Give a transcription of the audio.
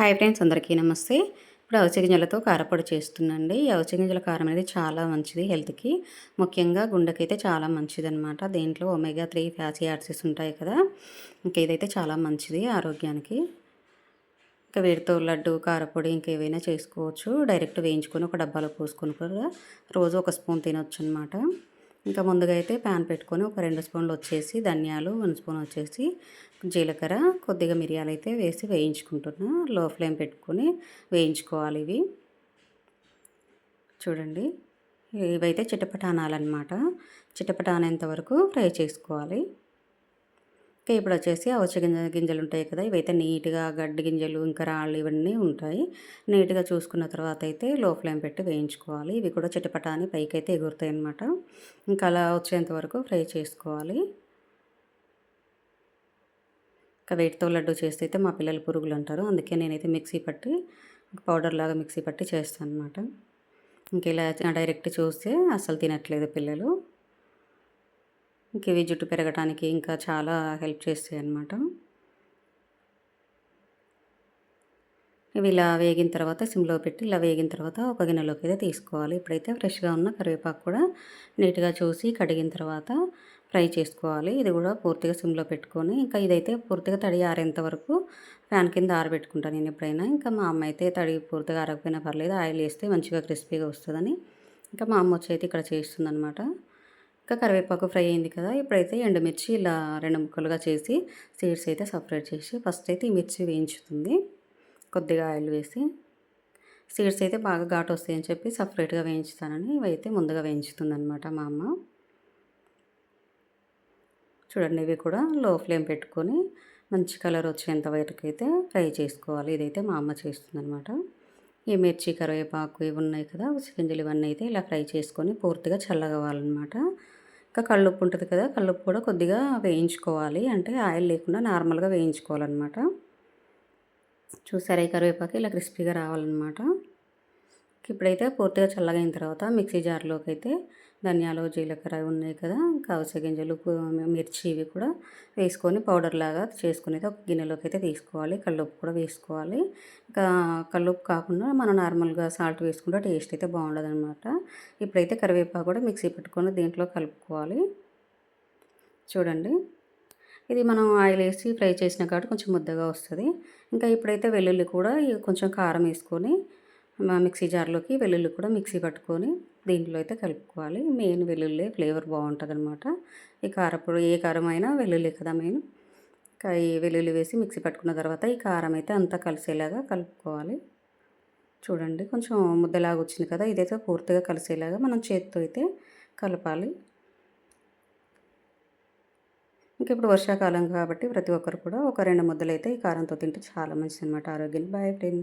Hi friends అందరికీ నమస్తే. ఇప్పుడు అవిసె గింజలతో కారపొడి చేస్తుందండి ఈ అవిసె గింజల కారం అనేది చాలా మంచిది హెల్త్కి. ముఖ్యంగా గుండెకైతే చాలా మంచిది అనమాట దీంట్లో ఒమేగా త్రీ ఫ్యాసీ యాడ్సెస్ ఉంటాయి కదా ఇంకా ఇదైతే చాలా మంచిది ఆరోగ్యానికి. ఇంకా వీటితో లడ్డు కారపొడి ఇంకేవైనా చేసుకోవచ్చు. డైరెక్ట్ వేయించుకొని ఒక డబ్బాలో పోసుకొని కూడా రోజు ఒక స్పూన్ తినొచ్చు అనమాట ఇంకా ముందుగా అయితే ప్యాన్ పెట్టుకొని ఒక రెండు స్పూన్లు వచ్చేసి ధనియాలు వన్ స్పూన్ వచ్చేసి జీలకర్ర కొద్దిగా మిరియాలు అయితే వేసి వేయించుకుంటున్నా. లో ఫ్లేమ్ పెట్టుకొని వేయించుకోవాలి ఇవి. చూడండి ఇవైతే చిట్టపటానాలన్నమాట చిటపటానేంత వరకు ఫ్రై చేసుకోవాలి. ఇంకా ఇప్పుడు వచ్చేసి అవచ్చ గింజ గింజలు ఉంటాయి కదా ఇవైతే నీట్గా గడ్డి గింజలు ఇంకా రాళ్ళు ఇవన్నీ ఉంటాయి. నీట్గా చూసుకున్న తర్వాత అయితే లో ఫ్లేమ్ పెట్టి వేయించుకోవాలి. ఇవి కూడా చిటపటాని పైకి అయితే ఎగురుతాయి అనమాట ఇంకా అలా వచ్చేంత వరకు ఫ్రై చేసుకోవాలి. ఇంకా వేటితో లడ్డు చేస్తే అయితే మా పిల్లలు పురుగులు అంటారు. అందుకే నేనైతే మిక్సీ పట్టి పౌడర్ లాగా మిక్సీ పట్టి చేస్తాను అనమాట ఇంక ఇలా డైరెక్ట్ చూస్తే అసలు తినట్లేదు పిల్లలు. ఇంక ఇవి జుట్టు పెరగడానికి ఇంకా చాలా హెల్ప్ చేస్తాయి అన్నమాట ఇవి ఇలా వేగిన తర్వాత సిమ్లో పెట్టి ఇలా వేగిన తర్వాత ఒక గిన్నెలోకి అయితే తీసుకోవాలి. ఇప్పుడైతే ఫ్రెష్గా ఉన్న కరివేపాకు కూడా నీట్గా చూసి కడిగిన తర్వాత ఫ్రై చేసుకోవాలి. ఇది కూడా పూర్తిగా సిమ్లో పెట్టుకొని ఇంకా ఇదైతే పూర్తిగా తడి ఆరేంత వరకు ఫ్యాన్ కింద ఆరబెట్టుకుంటాను నేను ఎప్పుడైనా. ఇంకా మా అమ్మ అయితే తడి పూర్తిగా ఆరకపోయినా పర్లేదు ఆయిల్ వేస్తే మంచిగా క్రిస్పీగా వస్తుందని. ఇంకా మా అమ్మ వచ్చి అయితే ఇక్కడ చేస్తుందనమాట ఇంకా కరివేపాకు ఫ్రై అయింది కదా ఇప్పుడైతే ఎండుమిర్చి ఇలా రెండు ముక్కలుగా చేసి సీడ్స్ అయితే సపరేట్ చేసి ఫస్ట్ అయితే ఈ మిర్చి వేయించుతుంది. కొద్దిగా ఆయిల్ వేసి సీడ్స్ అయితే బాగా ఘాటు వస్తాయని చెప్పి సపరేట్గా వేయించుతానని ఇవైతే ముందుగా వేయించుతుంది అనమాట మా అమ్మ. చూడండి ఇవి కూడా లో ఫ్లేమ్ పెట్టుకొని మంచి కలర్ వచ్చేంత వరకు అయితే ఫ్రై చేసుకోవాలి. ఇదైతే మా అమ్మ చేస్తుందనమాట ఈ మిర్చి కరివేపాకు ఇవి ఉన్నాయి కదా ఉసిగింజలు ఇవన్నీ అయితే ఇలా ఫ్రై చేసుకొని పూర్తిగా చల్లగవ్వాలన్నమాట. ఇంకా కళ్ళుప్పు ఉంటుంది కదా కళ్ళుప్పు కూడా కొద్దిగా వేయించుకోవాలి. అంటే ఆయిల్ లేకుండా నార్మల్గా వేయించుకోవాలన్నమాట. చూసారా ఈ కరివేపాకు? ఇలా క్రిస్పీగా రావాలన్నమాట. ఇప్పుడైతే పూర్తిగా చల్లగైన తర్వాత మిక్సీ జార్లోకి అయితే ధనియాలు జీలకర్ర ఉన్నాయి కదా కావస గింజలు మిర్చి ఇవి కూడా వేసుకొని పౌడర్ లాగా చేసుకుని ఒక గిన్నెలోకి అయితే తీసుకోవాలి. కల్లుప్పు కూడా వేసుకోవాలి. ఇంకా కల్లుప్పు కాకుండా మనం నార్మల్గా సాల్ట్ వేసుకుంటే టేస్ట్ అయితే బాగుండదు అనమాట ఇప్పుడైతే కరివేపాకు కూడా మిక్సీ పెట్టుకొని దీంట్లో కలుపుకోవాలి. చూడండి. ఇది మనం ఆయిల్ వేసి ఫ్రై చేసిన కాబట్టి కొంచెం ముద్దగా వస్తుంది. ఇంకా ఇప్పుడైతే వెల్లుల్లి కూడా కొంచెం కారం వేసుకొని మిక్సీ జార్లోకి వెల్లుల్లి కూడా మిక్సీ పట్టుకొని దీంట్లో అయితే కలుపుకోవాలి. మెయిన్ వెల్లుల్లి ఫ్లేవర్ బాగుంటుంది అనమాట ఈ కారపొడి ఏ కారం అయినా వెల్లుల్లి కదా మెయిన్. ఈ వెల్లుల్లి వేసి మిక్సీ పట్టుకున్న తర్వాత ఈ కారం అయితే అంతా కలిసేలాగా కలుపుకోవాలి. చూడండి కొంచెం ముద్దలాగా వచ్చింది కదా ఇదైతే పూర్తిగా కలిసేలాగా మనం చేతితో అయితే కలపాలి. ఇంకా ఇప్పుడు వర్షాకాలం కాబట్టి ప్రతి ఒక్కరు కూడా ఒక రెండు ముద్దలు అయితే ఈ కారంతో తింటే చాలా మంచిది అనమాట ఆరోగ్యం బాయ్ ఫ్రెండ్స్